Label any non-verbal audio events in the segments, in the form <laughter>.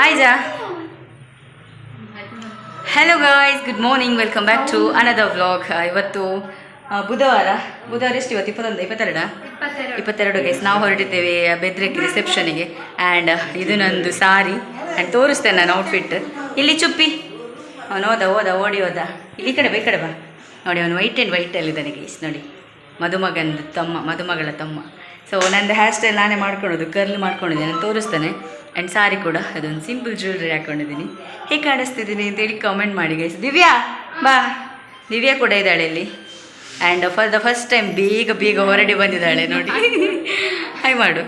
Hi ಜಾ hello guys good morning welcome back to ಅನದ vlog ಇವತ್ತು ಬುಧವಾರ ಬುಧವಾರ ಎಷ್ಟು? ಇವತ್ತು ಇಪ್ಪತ್ತೊಂದು ಇಪ್ಪತ್ತೆರಡ? ಇಪ್ಪತ್ತೆರಡು. ಗೈಸ್ ನಾವು ಹೊರಟಿದ್ದೇವೆ ಬೆದ್ರೆಕ್ಕೆ ರಿಸೆಪ್ಷನಿಗೆ ಆ್ಯಂಡ್ ಇದು ನಂದು ಸಾರಿ. ಆ್ಯಂಡ್ ತೋರಿಸ್ತೇನೆ ನಾನು ಔಟ್ಫಿಟ್ ಇಲ್ಲಿ ಚುಪ್ಪಿ. ಅವನು ಹೋದ ಹೋದ ಓಡಿ ಹೋದ. ಇಲ್ಲಿ ಈ ಕಡೆ ಬೈ ಕಡೆ ಬಾ. ನೋಡಿ ಅವನು ವೈಟ್ ಆ್ಯಂಡ್ ವೈಟಲ್ಲಿದ್ದಾನೆ ಗೈಸ್ ನೋಡಿ ಮದುಮಗಂದು ತಮ್ಮ ಮದುಮಗಳ ತಮ್ಮ. ಸೊ ನಂದು ಹೇರ್ ಸ್ಟೈಲ್ ನಾನೇ ಮಾಡ್ಕೊಳೋದು ಕರ್ಲ್ ಮಾಡ್ಕೊಂಡಿದ್ದೆ ನಾನು ತೋರಿಸ್ತೇನೆ. ಆ್ಯಂಡ್ ಸಾರಿ ಕೂಡ, ಅದೊಂದು ಸಿಂಪಲ್ ಜ್ಯುವೆಲ್ರಿ ಹಾಕೊಂಡಿದ್ದೀನಿ. ಹೇಗೆ ಕಾಣಿಸ್ತಿದ್ದೀನಿ ಅಂತೇಳಿ ಕಮೆಂಟ್ ಮಾಡಿ ಗೈಸ್ ದಿವ್ಯಾ, ಬಾ. ದಿವ್ಯಾ ಕೂಡ ಇದ್ದಾಳೆ ಇಲ್ಲಿ. And for the first time ಬೇಗ ಬೇಗ ಹೊರಡಿ ಬಂದಿದ್ದಾಳೆ ನೋಡಿ. ಹಾಯ್ ಮಾಡು.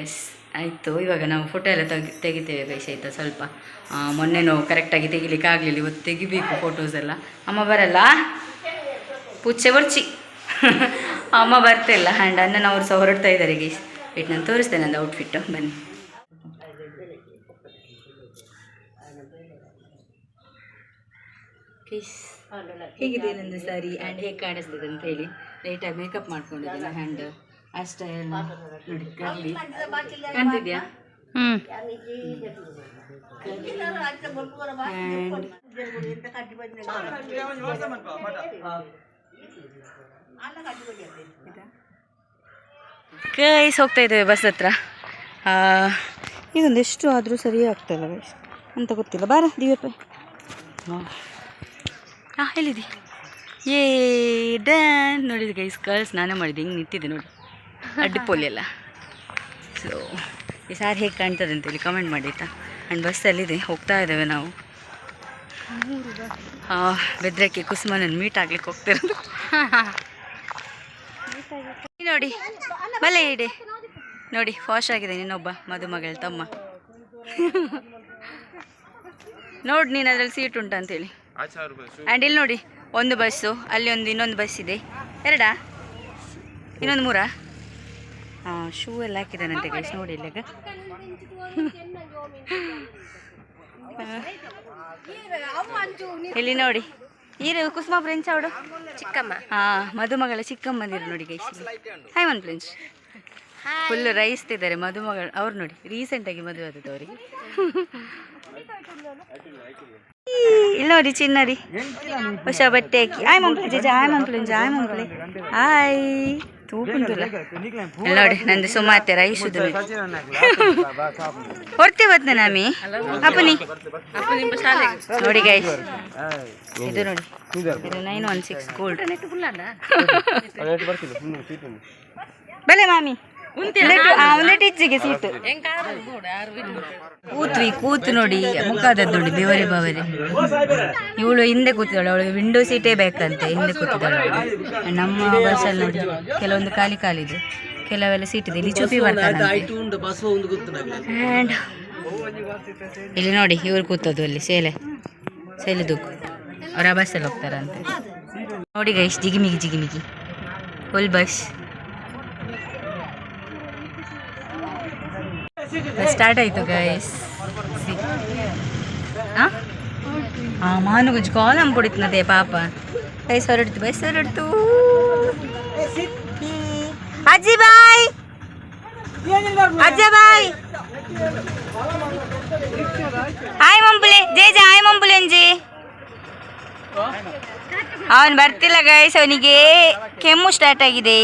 ಎಸ್ ಆಯಿತು. ಇವಾಗ ನಾವು ಫೋಟೋ ಎಲ್ಲ ತೆಗಿ, ತೆಗಿತೇವೆ ಗೈಸ್ ಆಯಿತಾ ಸ್ವಲ್ಪ. ಮೊನ್ನೆನೂ ಕರೆಕ್ಟಾಗಿ ತೆಗಿಲಿಕ್ಕೆ ಆಗಲಿಲ್ಲ, ಇವತ್ತು ತೆಗಿಬೇಕು ಫೋಟೋಸ್ ಎಲ್ಲ. ಅಮ್ಮ ಬರಲ್ಲ? ಪುಚ್ಚೆ ಬರ್ಚಿ. ಅಮ್ಮ ಬರ್ತಿಲ್ಲ. ಆ್ಯಂಡ್ ಅಣ್ಣನವರು ಸಹ ಹೊರಡ್ತಾ ಇದ್ದಾರೆ ಗೈಸ್ ವೇಟ್ ನಾನು ತೋರಿಸ್ತೇನೆ ನಂದು ಔಟ್ಫಿಟ್ಟು ಬನ್ನಿ. ಹೇಗಿದೆ ನಂದು ಸಾರಿ ಆ್ಯಂಡ್ ಹೇಗೆ ಕಾಣಿಸ್ತದೆ ಅಂತ ಹೇಳಿ. ಲೈಟಾಗಿ ಮೇಕಪ್ ಮಾಡ್ಕೊಂಡಿದ್ದೀನಿ ಹ್ಯಾಂಡ್ ಅಷ್ಟೇ ಎಲ್ಲ ನೋಡಿ ಕರ್ಲಿ ಕಾಣ್ತಿದ್ಯಾ? ಹ್ಮ್. ಗೈಸ್ ಹೋಗ್ತಾ ಇದ್ದೇವೆ ಬಸ್ ಹತ್ರ. ಆ, ಇದೊಂದು ಎಷ್ಟು ಆದರೂ ಸರಿ ಇಲ್ಲ ಗೈಸ್. ಅಂತ ಗೊತ್ತಿಲ್ಲ. ಬಾರ ದಿವ್ಯಪ್ಪ ಹಾಂ. ಹೇಳಿದಿ ಏ ಡ್ಯಾನ್ ನೋಡಿದ ಗೈಸ್ ಕಳ್ಸ್ ನಾನೇ ಮಾಡಿದ್ದೆ. ಹಿಂಗೆ ನಿಂತಿದ್ದೆ ನೋಡಿ. ಅಡ್ಡಿಪೋಲಿ ಎಲ್ಲ. ಸೊ ಈ ಸಾರಿ ಹೇಗೆ ಕಾಣ್ತದೆ ಅಂತೇಳಿ ಕಮೆಂಟ್ ಮಾಡಿ ಆಯಿತಾ? ಆ್ಯಂಡ್ ಬಸ್ಸಲ್ಲಿದೆ ಹೋಗ್ತಾ ಇದ್ದೇವೆ ನಾವು. ಬೆದ್ರಕ್ಕೆ ಕುಸುಮನನ್ನು ಮೀಟ್ ಆಗ್ಲಿಕ್ಕೆ ಹೋಗ್ತಿರೋದು <laughs> ನೋಡಿ. ಬಲೆ ಇಡಿ. ನೋಡಿ ಫಾಶ್ ಆಗಿದೆ ಇನ್ನೊಬ್ಬ ಮದುಮಗಳ ತಮ್ಮ. ನೋಡಿ ನೀನು ಅದರಲ್ಲಿ ಸೀಟ್ ಉಂಟು ಅಂತೇಳಿ. ಆ್ಯಂಡ್ ಇಲ್ಲಿ ನೋಡಿ ಒಂದು ಬಸ್ಸು ಅಲ್ಲಿ ಒಂದು ಇನ್ನೊಂದು ಬಸ್ ಇದೆ. ಎರಡಾ? ಇನ್ನೊಂದು ಮೂರಾ? ಹಾಂ ಶೂ ಎಲ್ಲ ಹಾಕಿದ್ದಾನಂತೆ ಗೈಸ್ ನೋಡಿ ಇಲ್ಲಾಗ <laughs> ಇಲ್ಲಿ ನೋಡಿ ಈರು ಕುಸುಮ ಫ್ರೆಂಡ್ಸ್ ಅವಳು ಚಿಕ್ಕಮ್ಮ. ಹಾಂ ಮದುಮಗಳ ಚಿಕ್ಕಮ್ಮಂದಿರು ನೋಡಿ guys hi one friends full ರೈಸ್ತಿದ್ದಾರೆ ಮದುಮಗಳು ಅವ್ರು ನೋಡಿ ರೀಸೆಂಟಾಗಿ ಮದುವೆ ಆದದ್ದು ಅವ್ರಿಗೆ. <laughs> ಇಲ್ಲ ನೋಡಿ ಚಿನ್ನ ರೀ. ಹೊಸ ಬಟ್ಟೆ ಹಾಕಿ. ಆಯ್ ಮಂಪ್ಲೆ ಜಜ ಆಯ್ ಮಂಪ್ಲೆ ಆಯ್ ಮಂಪ್ಲೆ ಇಲ್ಲ ನೋಡಿ ನಂದು ಸುಮಾತೆ ರೈಸುದು ಹೊರ್ತೀವತ್ನ ನಾಮಿ. ಅಪ್ಪನಿ ನೋಡಿ ಗೈ ಇದು ನೋಡಿ. ಇದು ನೈನ್ ಒನ್ ಸಿಕ್ಸ್ ಗೋಲ್ಡ್ ಬಲೆ ಮಾಮಿ. ಸೀಟು. ಕೂತ್ವಿ ಕೂತು ನೋಡಿ. ಮುಖಾದದ್ದು ನೋಡಿ ಬೆವರಿ ಬವರಿ. ಇವಳು ಹಿಂದೆ ಕೂತಿದ್ದಾಳೆ ಅವಳಿಗೆ ವಿಂಡೋ ಸೀಟೇ ಬೇಕಂತೆ ಹಿಂದೆ ಕೂತಿದ್ದಾಳೆ ನಮ್ಮ ನಮ್ಮ ಬಸ್ಸಲ್ಲಿ ನೋಡಿ ಕೆಲವೊಂದು ಖಾಲಿ ಖಾಲಿದೆ ಕೆಲವೆಲ್ಲ ಸೀಟ್ ಇದೆ. ಇಲ್ಲಿ ಚೂಪಿ ಇಲ್ಲಿ ನೋಡಿ ಇವ್ರು ಕೂತದ್ದು ಅಲ್ಲಿ ಸೇಲೆ. ಸೇಲೆದು ಅವ್ರ ಬಸ್ ಬಸ್ಸಲ್ಲಿ ಹೋಗ್ತಾರಂತೆ. ನೋಡಿ ಗೈಸ್ ಜಿಗಿಮಿಗಿ ಜಿಗಿಮಿಗಿ. ಫುಲ್ ಬಸ್ ಸ್ಟಾರ್ಟ್ ಆಯಿತು ಗೈಸ್ ಹಾಂ ಮಾನುಗುಜ್ ಕಾಲಮ್ ಕೊಡಿತ್ನದೆ ಪಾಪ. ಗೈಸ್ ಹೊರಡ್ತು ಬೈಸ್ ಹೊರಡ್ತು ಅಜ್ಜಿ, ಬಾಯ್. ಅಜ್ಜ, ಬಾಯ್. ಹಾಯ್ ಮಂಪುಲೆ ಜೇ, ಜೆ. ಹಾಯ್, ಮಂಬುಲಿ, ಅಂಜಿ. ಅವನು ಬರ್ತಿಲ್ಲ ಗೈಸ್ ಅವನಿಗೆ ಕೆಮ್ಮು ಸ್ಟಾರ್ಟ್ ಆಗಿದೆ.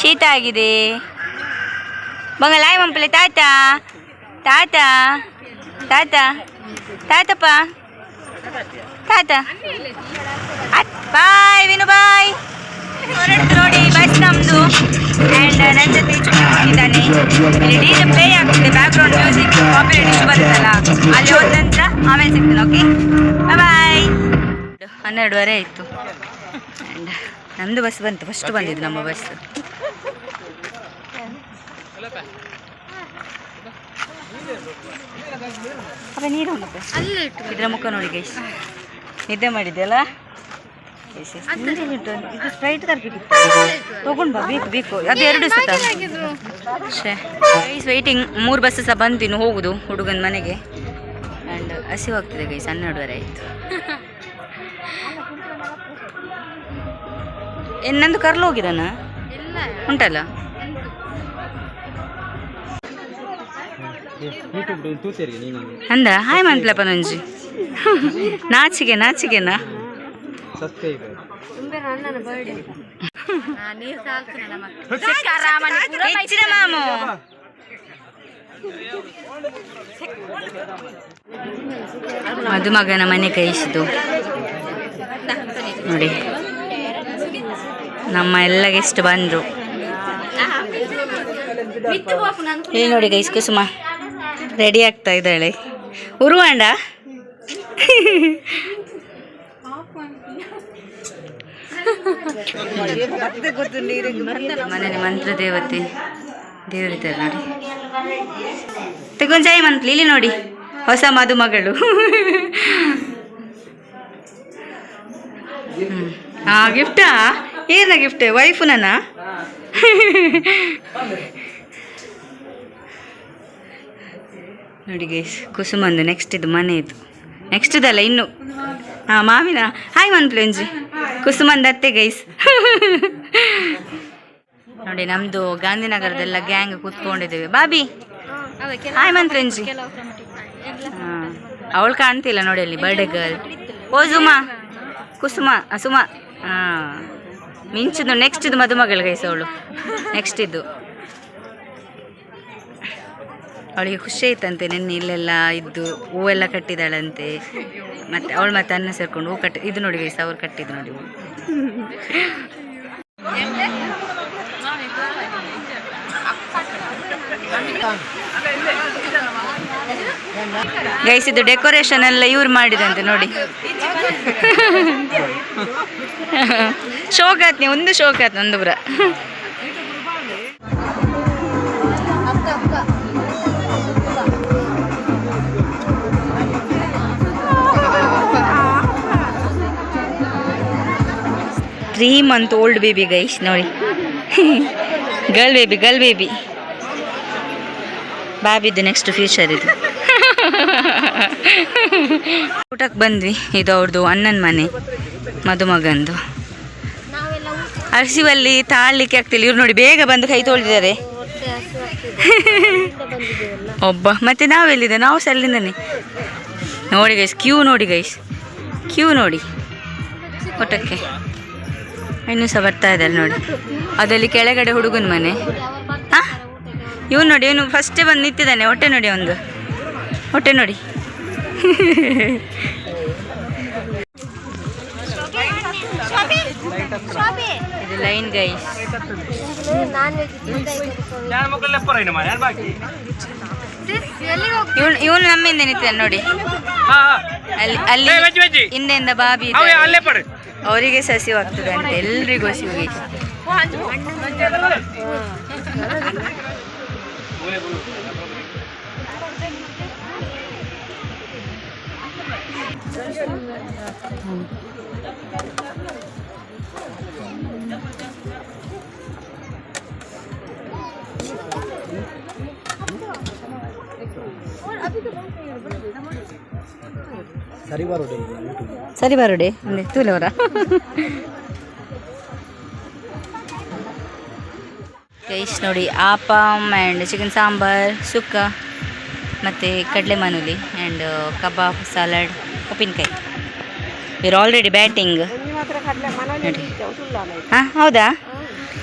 ಶೀತ ಆಗಿದೆ. ಬಂಗಲ ಹಾಯ್ ಮಂಪುಲೆ ತಾತ ತಾತ ತಾತ ತಾತಪ್ಪ ತಾತ ಬಾಯ್ ವಿನು ಬಾಯ್ ಹೊರಡ್ತು ನೋಡಿ ಬಸ್ ನಮ್ದು ಆ್ಯಂಡ್ ನನ್ನ ಜೊತೆ ಇದ್ದಾನೆ ಇಲ್ಲಿ ಡಿ ಜೆ ಪ್ಲೇ ಆಗ್ತಿದೆ ಬ್ಯಾಕ್ಗ್ರೌಂಡ್ ಮ್ಯೂಸಿಕ್ ಕಾಪಿರೈಟ್ ಇಶ್ಯೂ ಬರುತ್ತಲ್ಲ ಅಲ್ಲಿ ಹೋದ ನಂತರ ಆಮೇಲೆ ಸಿಗ್ತೇನೆ ಓಕೆ ಬಾಯ್ ಹನ್ನೆರಡುವರೆ ಆಯಿತು ಆ್ಯಂಡ್ ನಮ್ಮದು ಬಸ್ ಬಂತು ಫಸ್ಟ್ ಬಂದಿದ್ದು ನಮ್ಮ ಬಸ್ ಅಪ್ಪ ನೀರು ಇದ್ರ ಮುಖ ನೋಡಿ ಗೈಸ್. ನಿದ್ದೆ ಮಾಡಿದ್ಯಲ್ಲ. ನೀರಲ್ಲಿ ಉಂಟು. ಇದು ಸ್ಪ್ರೈಟ್ ತರಬೇಕಿತ್ತು. ತಗೊಂಡ್ ಬಾ ಬೇಕು ಬೇಕು. ಅದು ಎರಡು ಸತ. ಶೇ ಗೈಸ್ ವೆಯ್ಟಿಂಗ್ ಮೂರು ಬಸ್ ಸಹ ಬಂತು ಇನ್ನು ಹೋಗುದು ಹುಡುಗನ ಮನೆಗೆ. ಆ್ಯಂಡ್ ಹಸಿವಾಗ್ತದೆ ಗೈಸ್ ಹನ್ನೆರಡುವರೆ ಆಯಿತು. ಇನ್ನೊಂದು <laughs> ಕರ್ಲು ಹೋಗಿದಾನ ಉಂಟಲ್ಲ? ಅಂದ ಹಾಯ್ ಮಂತ್ಲಪ್ಪ ನಂಜಿ. ನಾಚಿಗೆ ನಾಚಿಗೆನಾ? ಹೆಚ್ಚಿನ ಮಾಮು ಮದುಮಗನ ಮನೆ ಕೈಸಿದು ನೋಡಿ. ನಮ್ಮ ಎಲ್ಲ ಗೆಸ್ಟ್ ಬಂದರು. ಇಲ್ಲಿ ನೋಡಿ ಗೈಸ್ ಕುಸುಮ. ರೆಡಿ ಆಗ್ತಾ ಇದ್ದಾಳೆ ಉರುವಾಂಡ? ಮನೇಲಿ ಮಂತ್ರ ದೇವತೆ ದೇವರಿದ್ದಾರೆ ನೋಡಿ. ತೆಗೊಂಜಾಯಿ ಮಂತ್ಲಿ ಇಲ್ಲಿ ನೋಡಿ, ಹೊಸ ಮದುಮಗಳು. ಹಾ ಗಿಫ್ಟಾ ಏನ ಗಿಫ್ಟ್ ವೈಫು ನನ್ನ? ನೋಡಿ ಗೈಸ್ ಕುಸುಮಂದು ನೆಕ್ಸ್ಟ್ ಇದು ಮನೆ ಇದು. ನೆಕ್ಸ್ಟ್ ಇದಲ್ಲ ಇನ್ನು. ಹಾಂ, ಮಾವಿನ. ಹಾಯ್ ಮಂತ್ಲಂಜಿ ಕುಸುಮಂದ ಅತ್ತೆ ಗೈಸ್. ನೋಡಿ ನಮ್ಮದು ಗಾಂಧಿನಗರದೆಲ್ಲ ಗ್ಯಾಂಗ್ ಕೂತ್ಕೊಂಡಿದ್ದೇವೆ. ಬಾಬಿ. ಹಾಯ್ ಮಂತ್ಲಂಜಿ ಹಾಂ, ಅವಳು ಕಾಣ್ತಿಲ್ಲ ನೋಡಿ ಅಲ್ಲಿ ಬರ್ಡೇ ಗರ್ಲ್ ಓ, ಸುಮಾ. ಕುಸುಮ, ಸುಮ. ಹಾಂ, ಮಿಂಚುದು ನೆಕ್ಸ್ಟ್ ಇದು ಮದುಮಗಳು ಗೈಸ್ ಅವಳು. ನೆಕ್ಸ್ಟ್ ಇದು ಅವಳಿಗೆ ಖುಷಿ ಆಯ್ತಂತೆ ನಿನ್ನೆ ಇಲ್ಲೆಲ್ಲ ಇದ್ದು ಹೂವೆಲ್ಲ ಕಟ್ಟಿದಾಳಂತೆ ಮತ್ತೆ ಅವಳು ಮತ್ತೆ ಅನ್ನ ಸೇರ್ಕೊಂಡು ಹೂ ಕಟ್ಟಿ, ಇದು ನೋಡಿ ವಯಸ್ಸು ಅವ್ರು ಕಟ್ಟಿದ್ದು ನೋಡಿ ಗೈಸಿದ್ದು ಡೆಕೋರೇಷನ್ ಎಲ್ಲ ಇವ್ರು ಮಾಡಿದಂತೆ ನೋಡಿ. ಶೋಕಾತ್ನಿ ಒಂದು ಶೋಕಾತ್ ನಂದುಪುರ three month old baby guys ನೋಡಿ. ಗರ್ಲ್ ಬೇಬಿ ಗರ್ಲ್ ಬೇಬಿ ಬಾಬಿದ್ದು ನೆಕ್ಸ್ಟ್ ಫ್ಯೂಚರ್ ಇದು. ಊಟಕ್ಕೆ ಬಂದ್ವಿ, ಇದು ಅವ್ರದ್ದು ಅಣ್ಣನ ಮನೆ, ಮದುಮಗಂದು. ಹಸಿವಲ್ಲಿ ತಾಳ್ಲಿಕ್ಕೆ ಆಗ್ತಿಲ್ಲ, ಇವ್ರು ನೋಡಿ ಬೇಗ ಬಂದು ಕೈ ತೊಳೆದಿದ್ದಾರೆ. ಒಬ್ಬ, ಮತ್ತೆ ನಾವೆಲ್ಲಿದ್ದೆ ನಾವು ಸಲ್ಲಿಂದನೆ. ನೋಡಿ ಗೈಸ್ ಕ್ಯೂ ನೋಡಿ ಗೈಸ್ ಕ್ಯೂ ನೋಡಿ. ಊಟಕ್ಕೆ. ಇನ್ನೂ ಸಹ ಬರ್ತಾ ಇದ್ದಾರೆ ನೋಡಿ. ಅದರಲ್ಲಿ ಕೆಳಗಡೆ ಹುಡುಗನ ಮನೆ. ಹಾಂ ಇವನು ನೋಡಿ ಇವನು ಫಸ್ಟೇ ಬಂದು ನಿಂತಿದ್ದಾನೆ. ಹೊಟ್ಟೆ ನೋಡಿ ಒಂದು. ಹೊಟ್ಟೆ ನೋಡಿ. ಇದು ಲೈನ್ ಗೈಸ್. ಇವನು ಇವನು ನಮ್ಮಿಂದ ನಿಂತಿದ್ದಾನೆ ನೋಡಿ. ಅಲ್ಲಿ ಅಲ್ಲಿ ಹಿಂದೆಯಿಂದ ಬಾಬಿ. ಅವರಿಗೆ ಸಸಿವಾಗ್ತದೆ ಅಂತ ಎಲ್ರಿಗೂ ಸಿಗಿ ಸರಿ ಸರಿ ಬರೋಡೆ ಒಂದು ತೂಲವರ ಗೈಸ್, ನೋಡಿ, ಆಪಮ್ ಆ್ಯಂಡ್ ಚಿಕನ್ ಸಾಂಬಾರ್, ಸುಕ್ಕ, ಮತ್ತು ಕಡಲೆ ಮಾನುಲಿ ಆ್ಯಂಡ್ ಕಬಾಬ್ ಸಲಾಡ್ ಉಪ್ಪಿನಕಾಯಿ. ಆರ್ ಆಲ್ರೆಡಿ ಬ್ಯಾಟಿಂಗ್ ನೋಡಿ. ಹಾಂ, ಹೌದಾ?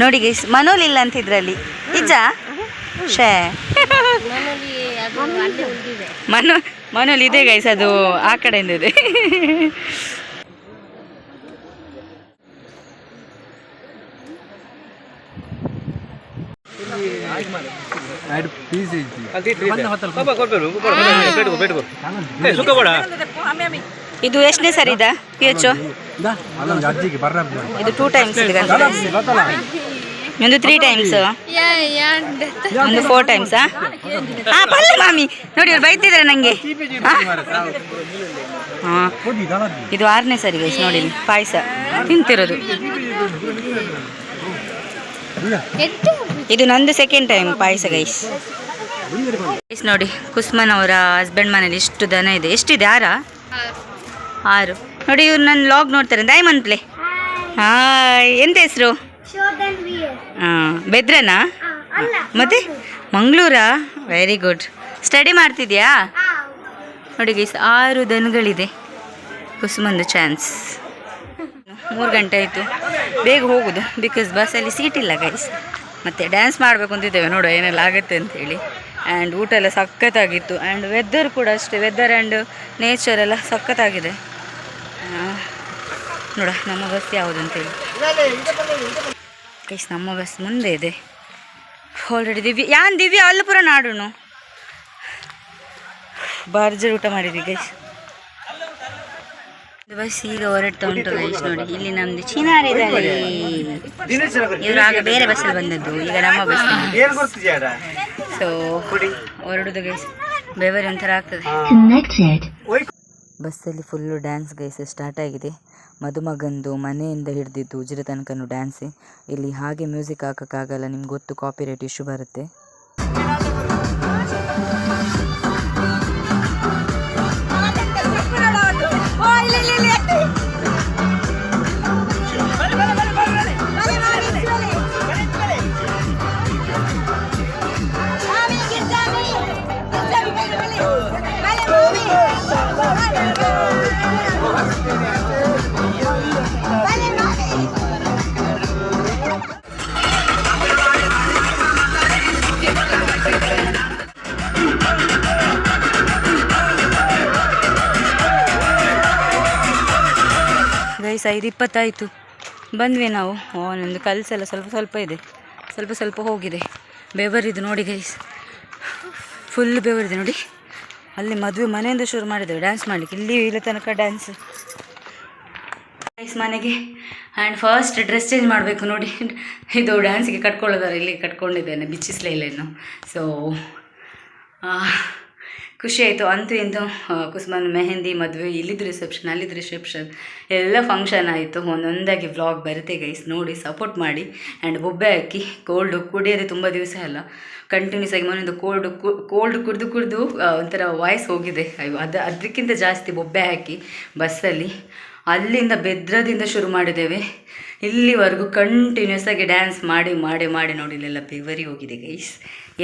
ನೋಡಿ ಮನೋಲ್ ಇಲ್ಲ ಅಂತ ಇದರಲ್ಲಿ ನಿಜ ಶೇ ಮನೋ ಮನೇಲಿ ಇದೆ ಗೈಸ್ ಅದು ಆ ಕಡೆಯಿಂದ ಇದೆ. ಇದು ಎಷ್ಟನೇ ಸರಿ ಇದು? ಟೂ ಟೈಮ್ಸ್ ಇದೆ ಒಂದು ತ್ರೀ ಟೈಮ್ಸ್ ಒಂದು ಫೋರ್ ಟೈಮ್ಸ್ ಹಾ ಬಲ್ಲ ಮಾಮಿ. ನೋಡಿ ಅವ್ರು ಬೈತಿದ್ರೆ ನನಗೆ ಹಾಂ. ಇದು ಆರನೇ ಸರಿ ಗೈಸ್ ನೋಡಿ ಪಾಯಸ. ತಿಂತಿರೋದು. ಇದು ನಂದು ಸೆಕೆಂಡ್ ಟೈಮ್ ಪಾಯಸ ಗೈಸ್ ಗೈಸ್ ನೋಡಿ ಕುಸ್ಮನ್ ಅವರ ಹಸ್ಬೆಂಡ್ ಮನೇಲಿ ಇಷ್ಟು ದನ ಇದೆ. ಎಷ್ಟಿದೆ ಆರ? ಆರು. ನೋಡಿ ಇವ್ರು ನನ್ನ ಲಾಗ್ ನೋಡ್ತಾರೆ. ಡೈಮಂಡ್ ಮಂತ್ಲೆ ಹಾಯ್ ಎಂತ ಹೆಸರು? ಹಾಂ ಬೆದ್ರನಾ? ಮತ್ತೆ? ಮಂಗಳೂರಾ? ವೆರಿ ಗುಡ್ ಸ್ಟಡಿ ಮಾಡ್ತಿದ್ಯಾ? ನೋಡಿ ಗೈಸ್ ಆರು ದನಗಳಿದೆ. ಕುಸುಮಂದು ಚಾನ್ಸ್ ಮೂರು ಗಂಟೆ ಆಯಿತು. ಬೇಗ ಹೋಗೋದು ಬಿಕಾಸ್ ಬಸ್ಸಲ್ಲಿ ಸೀಟ್ ಇಲ್ಲ ಗೈಸ್ ಮತ್ತು ಡ್ಯಾನ್ಸ್ ಮಾಡಬೇಕು ಅಂತಿದ್ದೇವೆ. ನೋಡೋ ಏನೆಲ್ಲ ಆಗುತ್ತೆ ಅಂತೇಳಿ ಆ್ಯಂಡ್ ಊಟ ಎಲ್ಲ ಸಖತ್ತಾಗಿತ್ತು. ಆ್ಯಂಡ್ ವೆದರ್ ಕೂಡ ಅಷ್ಟೇ. ವೆದರ್ ಆ್ಯಂಡ್ ನೇಚರ್ ಎಲ್ಲ ಸಖತ್ತಾಗಿದೆ. ನೋಡ ನಮ್ಮ ಬಸ್ ಯಾವುದು ಅಂತೇಳಿ ಗೈಸ್ ನಮ್ಮ ಬಸ್ ಮುಂದೆ ಇದೆ. ಆಲ್ರೆಡಿ ದಿವ್ಯ ಯಾನ್ ದಿವ್ಯ ಅಲ್ಲಿ ಪುರ ನಾಡುನು? ಬಾರ್ಜರ್ ಊಟ ಮಾಡಿದ್ವಿ ಗೈಸ್ ಬಸ್ ಈಗ ಹೊರಡ್ತಾ ಉಂಟು ಗೈಸ್ ನೋಡಿ. ಇಲ್ಲಿ ನಮ್ದು ಚಿನಾರ್ ಇದ್ದಾರೆ ಇವರು ಆಗ ಬೇರೆ ಬಸ್ಸಲ್ಲಿ ಬಂದದ್ದು. ಈಗ ನಮ್ಮ ಬಸ್ ಸೊ ಹೊರಡುದು ಗೈಸ್ ಬೆವರಿ ಒಂಥರ ಆಗ್ತದೆ. ಬಸ್ಸಲ್ಲಿ ಫುಲ್ಲು ಡ್ಯಾನ್ಸ್ ಗೈಸ್ ಸ್ಟಾರ್ಟ್ ಆಗಿದೆ. ಮದುಮಗಂದು ಮನೆಯಿಂದ ಹಿಡಿದಿದ್ದು ಉಜಿರೆ ತನಕನೂ ಡ್ಯಾನ್ಸೇ ಇಲ್ಲಿ ಹಾಗೆ ಮ್ಯೂಸಿಕ್ ಹಾಕೋಕ್ಕಾಗಲ್ಲ, ನಿಮ್ಗೆ ಗೊತ್ತು ಕಾಪಿರೈಟ್ ಇಶ್ಯೂ ಬರುತ್ತೆ. ಐದು ಇಪ್ಪತ್ತಾಯಿತು. ಬಂದ್ವಿ ನಾವು. ಓ, ನಂದು ಕಲಸೆಲ್ಲ ಸ್ವಲ್ಪ ಸ್ವಲ್ಪ ಇದೆ. ಸ್ವಲ್ಪ ಸ್ವಲ್ಪ ಹೋಗಿದೆ. ಬೆವರಿದು ನೋಡಿ ಗೈಸ್ ಫುಲ್ ಬೆವರಿದೆ ನೋಡಿ. ಅಲ್ಲಿ ಮದುವೆ ಮನೆಯಿಂದ ಶುರು ಮಾಡಿದ್ದೇವೆ. ಡ್ಯಾನ್ಸ್ ಮಾಡಲಿಕ್ಕೆ. ಇಲ್ಲಿ ಇಲ್ಲಿ ತನಕ ಡ್ಯಾನ್ಸ್ ಗೈಸ್ ಮನೆಗೆ. ಆ್ಯಂಡ್ ಫಸ್ಟ್ ಡ್ರೆಸ್ ಚೇಂಜ್ ಮಾಡಬೇಕು ನೋಡಿ. ಇದು ಡ್ಯಾನ್ಸಿಗೆ ಕಟ್ಕೊಳ್ಳೋದಾರೆ ಇಲ್ಲಿ ಕಟ್ಕೊಂಡಿದ್ದೇನೆ. ಬಿಚ್ಚಿಸ್ಲೇ ಇಲ್ಲ ಇನ್ನು. ಸೊ ಖುಷಿ ಆಯಿತು. ಅಂತೂ ಇಂದು ಕುಸ್ಮನ್ ಮೆಹಂದಿ ಮದುವೆ, ಇಲ್ಲಿದ್ದು ರಿಸೆಪ್ಷನ್ ಅಲ್ಲಿದ್ದು ರಿಸೆಪ್ಷನ್ ಎಲ್ಲ ಫಂಕ್ಷನ್ ಆಯಿತು. ಒಂದೊಂದಾಗಿ ವ್ಲಾಗ್ ಬರುತ್ತೆ ಗೈಸ್ ನೋಡಿ ಸಪೋರ್ಟ್ ಮಾಡಿ. ಆ್ಯಂಡ್ ಬೊಬ್ಬೆ ಹಾಕಿ ಕೋಲ್ಡು ಕುಡಿಯೋದೇ ತುಂಬ ದಿವಸ ಅಲ್ಲ. ಕಂಟಿನ್ಯೂಸ್ ಆಗಿ ಮನೆಯಿಂದ ಕೋಲ್ಡ್ ಕೋಲ್ಡ್ ಕುಡಿದು ಕುಡಿದು ಒಂಥರ ವಾಯ್ಸ್ ಹೋಗಿದೆ. ಅಯ್ಯೋ, ಅದು, ಅದಕ್ಕಿಂತ ಜಾಸ್ತಿ ಬೊಬ್ಬೆ ಹಾಕಿ ಬಸ್ಸಲ್ಲಿ ಅಲ್ಲಿಂದ ಬೆದ್ರದಿಂದ ಶುರು ಮಾಡಿದ್ದೇವೆ. ಇಲ್ಲಿವರೆಗೂ ಕಂಟಿನ್ಯೂಸ್ ಆಗಿ ಡ್ಯಾನ್ಸ್ ಮಾಡಿ ಮಾಡಿ ಮಾಡಿ ನೋಡಿ, ಇಲ್ಲೆಲ್ಲ ಬೆವರಿ ಹೋಗಿದೆ ಗೈಸ್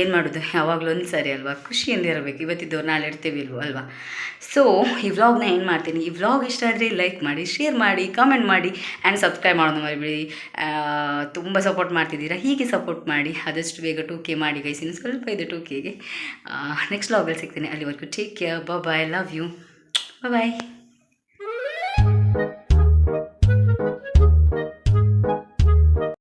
ಏನು ಮಾಡೋದು? ಯಾವಾಗಲೂ ಒಂದು ಸರಿ ಅಲ್ವಾ? ಖುಷಿಯಿಂದ ಇರಬೇಕು. ಇವತ್ತಿದ್ದು ನಾಳೆ ಇರ್ತೀವಿ ಇಲ್ವೋ, ಅಲ್ವಾ? ಸೊ ಈ ವ್ಲಾಗ್ನ ಏನು ಮಾಡ್ತೀನಿ? ಈ ವ್ಲಾಗ್ ಇಷ್ಟ ಆದರೆ ಲೈಕ್ ಮಾಡಿ ಶೇರ್ ಮಾಡಿ ಕಾಮೆಂಟ್ ಮಾಡಿ ಆ್ಯಂಡ್ ಸಬ್ಸ್ಕ್ರೈಬ್ ಮಾಡೋದು ಮರಿಬೇಡಿ. ತುಂಬ ಸಪೋರ್ಟ್ ಮಾಡ್ತಿದ್ದೀರಾ? ಹೀಗೆ ಸಪೋರ್ಟ್ ಮಾಡಿ, ಆದಷ್ಟು ಬೇಗ ಟೂ ಕೆ ಮಾಡಿ ಗೈಸಿನ ಸ್ವಲ್ಪ ಇದೆ ಟೂ ಕೆಗೆ ನೆಕ್ಸ್ಟ್ ವ್ಲಾಗಲ್ಲಿ ಸಿಗ್ತೀನಿ ಅಲ್ಲಿವರೆಗೂ. Take care bye love you bye